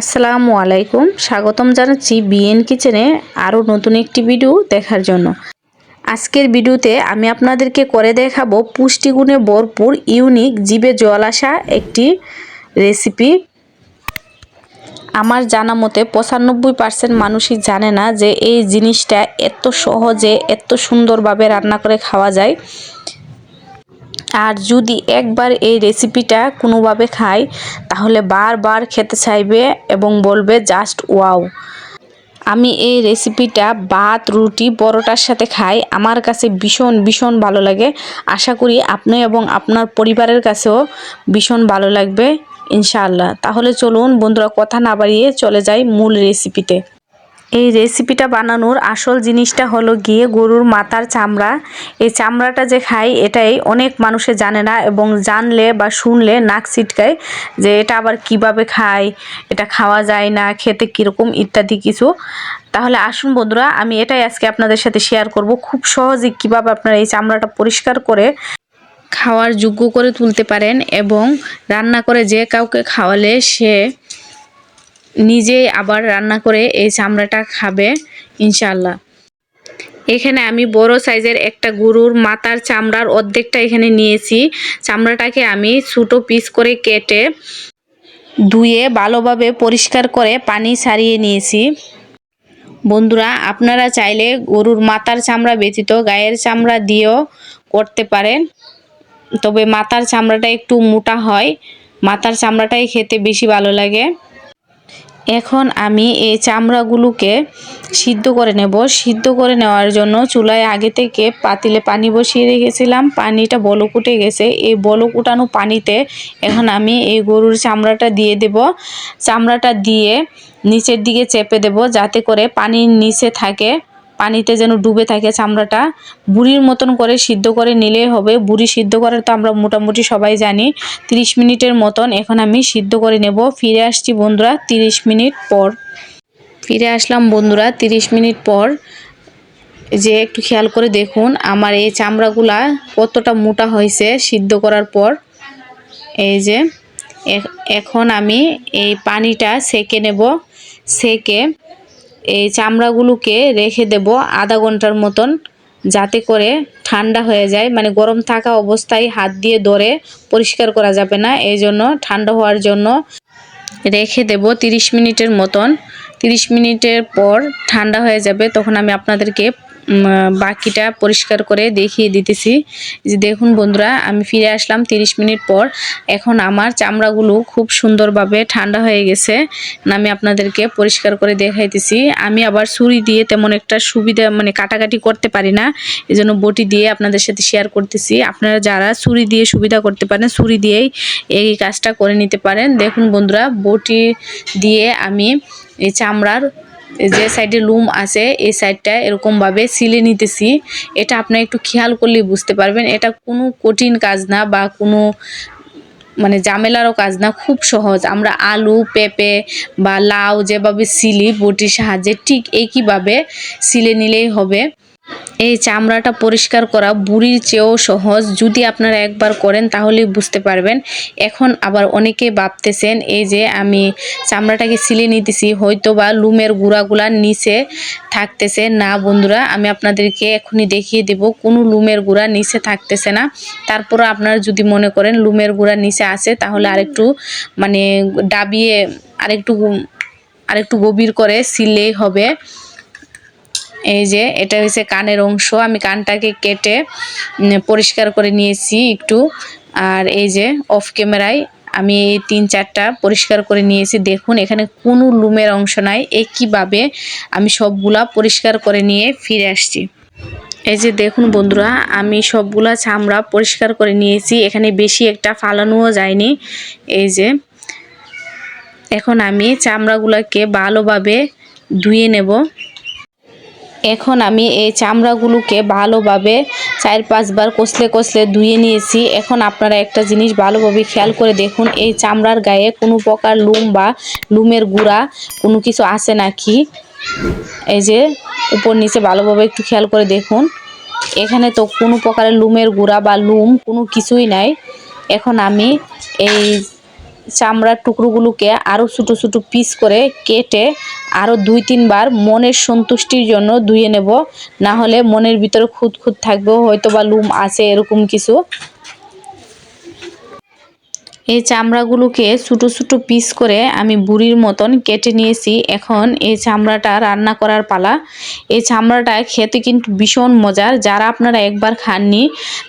আসসালামু আলাইকুম। স্বাগতম জানাচ্ছি বিএন কিচেনে আরও নতুন একটি ভিডিও দেখার জন্য। আজকের ভিডিওতে আমি আপনাদেরকে করে দেখাবো পুষ্টিগুণে ভরপুর ইউনিক জিভে জল আসা একটি রেসিপি। আমার জানা মতে পঁচানব্বই পার্সেন্ট মানুষই জানে না যে এই জিনিসটা এত সহজে, এত সুন্দরভাবে রান্না করে খাওয়া যায়। আর যদি একবার এই রেসিপিটা কোনোভাবে খাই তাহলে বারবার খেতে চাইবে এবং বলবে জাস্ট ওয়াও আমি এই রেসিপিটা ভাত, রুটি, পরোটার সাথে খাই, আমার কাছে ভীষণ ভীষণ ভালো লাগে। আশা করি আপনি এবং আপনার পরিবারের কাছেও ভীষণ ভালো লাগবে, ইনশাআল্লাহ। তাহলে চলুন বন্ধুরা, কথা না বাড়িয়ে চলে যাই মূল রেসিপিতে এই রেসিপিটা বানানোর আসল জিনিসটা হলো গিয়ে গরুর মাথার চামড়া। এই চামড়াটা যে খাই এটাই অনেক মানুষে জানে না এবং জানলে বা শুনলে নাক ছিটকায় যে এটা আবার কীভাবে খায়, এটা খাওয়া যায় না, খেতে কীরকম ইত্যাদি কিছু। তাহলে আসুন বন্ধুরা, আমি এটাই আজকে আপনাদের সাথে শেয়ার করব। খুব সহজে কীভাবে আপনারা এই চামড়াটা পরিষ্কার করে খাওয়ার যোগ্য করে তুলতে পারেন এবং রান্না করে যে কাউকে খাওয়ালে সে নিজেই আবার রান্না করে এই চামড়াটা খাবে ইনশাল্লাহ এখানে আমি বড় সাইজের একটা গরুর মাথার চামড়ার অর্ধেকটা এখানে নিয়েছি। চামড়াটাকে আমি ছোটো পিস করে কেটে ধুয়ে ভালোভাবে পরিষ্কার করে পানি সারিয়ে নিয়েছি। বন্ধুরা, আপনারা চাইলে গরুর মাথার চামড়া ব্যতীত গায়ের চামড়া দিয়েও করতে পারেন। তবে মাথার চামড়াটা একটু মোটা হয়, মাথার চামড়াটাই খেতে বেশি ভালো লাগে। এখন আমি এই চামড়াগুলোকে সিদ্ধ করে নেব। সিদ্ধ করে নেওয়ার জন্য চুলায় আগে থেকে পাতিলে পানি বসিয়ে রেখেছিলাম। পানিটা বলক উঠে গেছে। এই বলক উঠানো পানিতে এখন আমি এই গরুর চামড়াটা দিয়ে দেব। চামড়াটা দিয়ে নিচের দিকে চেপে দেব যাতে করে পানির নিচে থাকে। পানিতে যেন ডুবে থাকে চামড়াটা, বুড়ির মতন করে সিদ্ধ করে নিলেই হবে। বুড়ি সিদ্ধ করার তো আমরা মোটামুটি সবাই জানি 30 মিনিটের মতন এখন আমি সিদ্ধ করে নেব। ফিরে আসছি বন্ধুরা 30 মিনিট পর। ফিরে আসলাম বন্ধুরা 30 মিনিট পর। যে একটু খেয়াল করে দেখুন, আমার এই চামড়াগুলা কতটা মোটা হয়েছে সিদ্ধ করার পর। এই যে এখন আমি এই পানিটা সেকে নেব, সেকে এই চামড়াগুলোকে রেখে দেব আধা ঘণ্টার মতন, যাতে করে ঠান্ডা হয়ে যায়। মানে গরম থাকা অবস্থায় হাত দিয়ে ধরে পরিষ্কার করা যাবে না। এই জন্য ঠান্ডা হওয়ার জন্য রেখে দেব 30 মিনিটের মতন। 30 মিনিটের পর ঠান্ডা হয়ে যাবে, তখন আমি আপনাদেরকে বাকিটা পরিষ্কার করে দেখিয়ে দিতেছি। যে দেখুন বন্ধুরা, আমি ফিরে আসলাম 30 মিনিট পর। এখন আমার চামড়াগুলো খুব সুন্দরভাবে ঠান্ডা হয়ে গেছে। আমি আপনাদেরকে পরিষ্কার করে দেখাইতেছি। আমি আবার ছুরি দিয়ে তেমন একটা সুবিধা মানে কাটাকাটি করতে পারি না। এজন্য বটি দিয়ে আপনাদের সাথে শেয়ার করতেছি। আপনারা যারা ছুরি দিয়ে সুবিধা করতে পারেন, ছুরি দিয়েই এই কাজটা করে নিতে পারেন। দেখুন বন্ধুরা, বটি দিয়ে আমি এই চামড়ার যে সাইডে লুম আছে, এই সাইডটা এরকমভাবে সিলে নিতেছি। এটা আপনার একটু খেয়াল করলে বুঝতে পারবেন। এটা কোনো কঠিন কাজ না বা কোনো মানে জামেলারও কাজ না, খুব সহজ। আমরা আলু, পেঁপে বা লাউ যেভাবে সিলি, বটির সাহায্যে ঠিক একইভাবে সিলে নিলেই হবে। এই চামড়াটা পরিষ্কার করা বুড়ির চেয়েও সহজ। যদি আপনারা একবার করেন, তাহলেই বুঝতে পারবেন। এখন আবার অনেকে ভাবতেছেন, এই যে আমি চামড়াটাকে সিলে নিতেছি হয়তো বা লুমের গুঁড়াগুলার নিচে থাকতেছে। না বন্ধুরা, আমি আপনাদেরকে এখনই দেখিয়ে দেব, কোনো লুমের গুঁড়া নিচে থাকতেছে না। তারপর আপনারা যদি মনে করেন লুমের গুঁড়া নিচে আছে, তাহলে আরেকটু মানে ডাবিয়ে আরেকটু আরেকটু গভীর করে সিললেই হবে। এই যে, এটা হচ্ছে কানের অংশ। আমি কানটাকে কেটে পরিষ্কার করে নিয়েছি একটু। আর এই যে অফ ক্যামেরায় আমি এই তিন চারটা পরিষ্কার করে নিয়েছি। দেখুন, এখানে কোনো লুমের অংশ নাই। একইভাবে আমি সবগুলা পরিষ্কার করে নিয়ে ফিরে আসছি। এই যে, দেখুন বন্ধুরা, আমি সবগুলা চামড়া পরিষ্কার করে নিয়েছি। এখানে বেশি একটা ফালানোও যায়নি। এই যে, এখন আমি চামড়াগুলোকে ভালোভাবে ধুয়ে নেব। এখন আমি এই চামড়াগুলোকে ভালোভাবে চার পাঁচবার কষলে কষলে ধুয়ে নিয়েছি। এখন আপনারা একটা জিনিস ভালোভাবে খেয়াল করে দেখুন, এই চামড়ার গায়ে কোনো প্রকার লুম বা লুমের গুঁড়া কোনো কিছু আছে নাকি? এই যে উপর নিচে ভালোভাবে একটু খেয়াল করে দেখুন। এখানে তো কোনো প্রকারের লুমের গুঁড়া বা লুম কোনো কিছুই নাই। এখন আমি এই চামড়ার টুকরোগুলোকে আরও ছোটো ছোটো পিস করে কেটে আরও দুই, তিনবার মনের সন্তুষ্টির জন্য ধুয়ে নেব। না হলে মনের ভিতরে খুঁত খুঁত থাকবে হয়তো বা লুম আছে, এরকম কিছু। এই চামড়াগুলোকে ছোটো ছোটো পিস করে আমি বুড়ির মতন কেটে নিয়েছি। এখন এই চামড়াটা রান্না করার পালা। এই চামড়াটা খেতে কিন্তু ভীষণ মজার। যারা আপনারা একবার খাননি,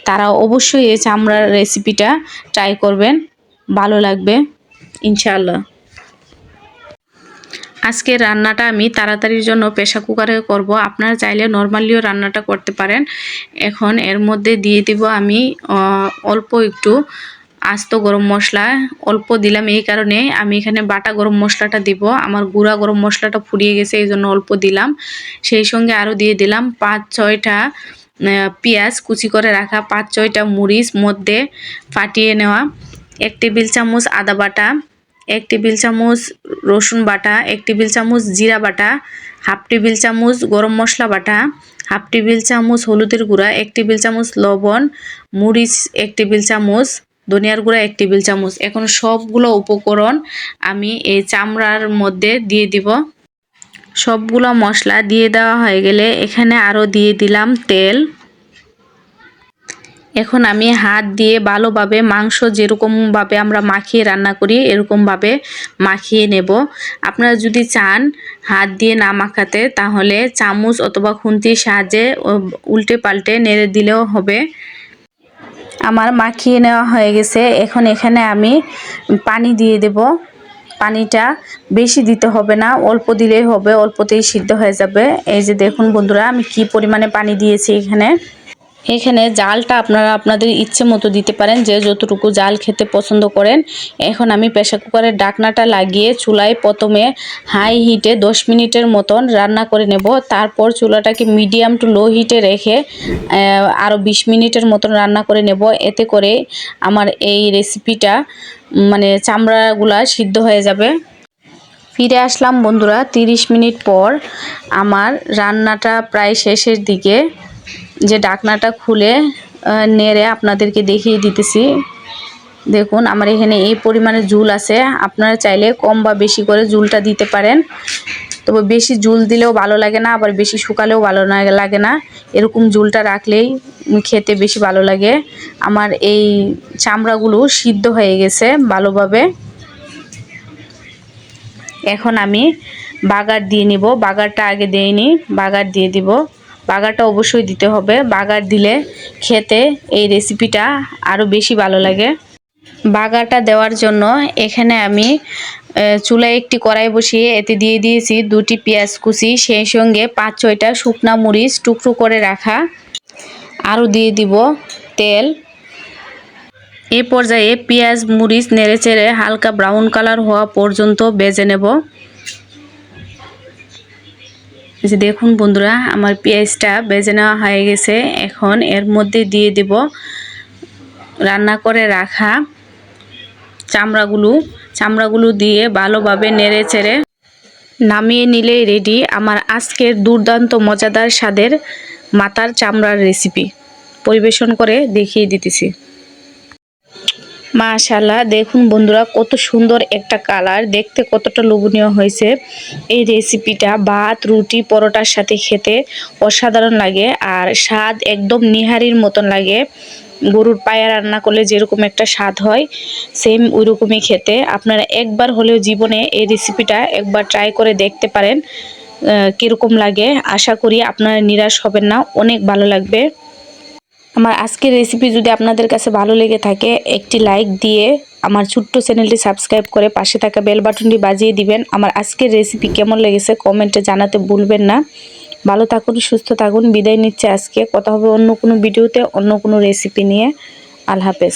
তারা অবশ্যই এই চামড়ার রেসিপিটা ট্রাই করবেন। ভালো লাগবে, ইনশাআল্লাহ। আজকে রান্নাটা আমি তাড়াতাড়ির জন্য প্রেশার কুকারে করব। আপনারা চাইলে নর্মালিও রান্নাটা করতে পারেন। এখন এর মধ্যে দিয়ে দিব আমি অল্প একটু আস্ত গরম মশলা। অল্প দিলাম এই কারণে আমি এখানে বাটা গরম মশলাটা দিব। আমার গুঁড়া গরম মশলাটা ফুরিয়ে গেছে, এই জন্য অল্প দিলাম। সেই সঙ্গে আরও দিয়ে দিলাম পাঁচ, ছয়টা পেঁয়াজ কুচি করে রাখা, পাঁচ, ছয়টা মরিচ মধ্যে ফাটিয়ে নেওয়া। এক টেবিল চামচ আদা বাটা, এক টেবিল চামচ রসুন বাটা, এক টেবিল চামচ জিরা বাটা, হাফ টেবিল চামচ গরম মশলা বাটা, হাফ টেবিল চামচ হলুদের গুঁড়া, এক টেবিল চামচ লবণ, মরিচ এক টেবিল চামচ, ধনিয়ার গুঁড়া এক টেবিল চামচ। এখন সবগুলো উপকরণ আমি এই চামড়ার মধ্যে দিয়ে দিব। সবগুলো মশলা দিয়ে দেওয়া হয়ে গেলে এখানে আরও দিয়ে দিলাম তেল। এখন আমি হাত দিয়ে ভালোভাবে মাংস যেরকমভাবে আমরা মাখিয়ে রান্না করি, এরকমভাবে মাখিয়ে নেব। আপনারা যদি চান হাত দিয়ে না মাখাতে, তাহলে চামচ অথবা খুন্তির সাহায্যে উল্টে পাল্টে নেড়ে দিলেও হবে। আমার মাখিয়ে নেওয়া হয়ে গেছে। এখন এখানে আমি পানি দিয়ে দেব। পানিটা বেশি দিতে হবে না, অল্প দিলেই হবে, অল্পতেই সিদ্ধ হয়ে যাবে। এই যে দেখুন বন্ধুরা, আমি কি পরিমাণে পানি দিয়েছি এখানে। এখানে জালটা আপনারা আপনাদের ইচ্ছে মতো দিতে পারেন, যে যতটুকু জাল খেতে পছন্দ করেন। এখন আমি প্রেশার কুকারের ডাকনাটা লাগিয়ে চুলায় প্রথমে হাই হিটে 10 মিনিটের মতন রান্না করে নেব। তারপর চুলাটাকে মিডিয়াম টু লো হিটে রেখে আরও 20 মিনিটের মতন রান্না করে নেব। এতে করে আমার এই রেসিপিটা মানে চামড়াগুলা সিদ্ধ হয়ে যাবে। ফিরে আসলাম বন্ধুরা 30 মিনিট পর আমার রান্নাটা প্রায় শেষের দিকে। যে ডাকনাটা খুলে নেড়ে আপনাদেরকে দেখিয়ে দিতেছি। দেখুন, আমার এখানে এই পরিমাণে জুল আছে। আপনারা চাইলে কম বা বেশি করে জুলটা দিতে পারেন। তবে বেশি জুল দিলেও ভালো লাগে না, আবার বেশি শুকালেও ভালো লাগে না। এরকম জুলটা রাখলেই খেতে বেশি ভালো লাগে। আমার এই চামড়াগুলো সিদ্ধ হয়ে গেছে ভালোভাবে। এখন আমি বাগার দিয়ে নিব। বাগারটা আগে দেইনি, বাগার দিয়ে দিব। বাগারটা অবশ্যই দিতে হবে। বাগার দিলে খেতে এই রেসিপিটা আরও বেশি ভালো লাগে। বাগারটা দেওয়ার জন্য এখানে আমি চুলায় একটি কড়াই বসিয়ে এতে দিয়ে দিয়েছি দুটি পেঁয়াজ কুচি, সেই সঙ্গে পাঁচ ছয়টা শুকনা মরিচ টুকরো করে রাখা। আরও দিয়ে দিব তেল। এ পর্যায়ে পেঁয়াজ, মরিচ নেড়ে চেড়ে হালকা ব্রাউন কালার হওয়া পর্যন্ত বেজে নেব। যে দেখুন বন্ধুরা, আমার পেঁয়াজটা বেজে নেওয়া হয়ে গেছে। এখন এর মধ্যে দিয়ে দেব রান্না করে রাখা চামড়াগুলো। চামড়াগুলো দিয়ে ভালোভাবে নেড়ে চেড়ে নামিয়ে নিলেই রেডি আমার আজকের দুর্দান্ত মজাদার স্বাদের মাথার চামড়ার রেসিপি পরিবেশন করে দেখিয়ে দিতেছি। মাশাল্লাহ দেখুন বন্ধুরা, কত সুন্দর একটা কালার। দেখতে কতটা লোভনীয় হয়েছে এই রেসিপিটা। ভাত, রুটি, পরোটার সাথে খেতে অসাধারণ লাগে আর স্বাদ একদম নিহারির মতন লাগে। গরুর পায়া রান্না করলে যেরকম একটা স্বাদ হয় সেম ওই রকমই খেতে। আপনারা একবার হলেও জীবনে এই রেসিপিটা একবার ট্রাই করে দেখতে পারেন কীরকম লাগে। আশা করি আপনারা নিরাশ হবেন না, অনেক ভালো লাগবে। আমার আজকের রেসিপি যদি আপনাদের কাছে ভালো লেগে থাকে, একটি লাইক দিয়ে আমার ছোট্ট চ্যানেলটি সাবস্ক্রাইব করে পাশে থাকা বেল বাটনটি বাজিয়ে দিবেন। আমার আজকের রেসিপি কেমন লেগেছে কমেন্টে জানাতে ভুলবেন না। ভালো থাকুন, সুস্থ থাকুন। বিদায় নিচ্ছে আজকে। কথা হবে অন্য কোনো ভিডিওতে অন্য কোনো রেসিপি নিয়ে। আল্লাহ হাফেজ।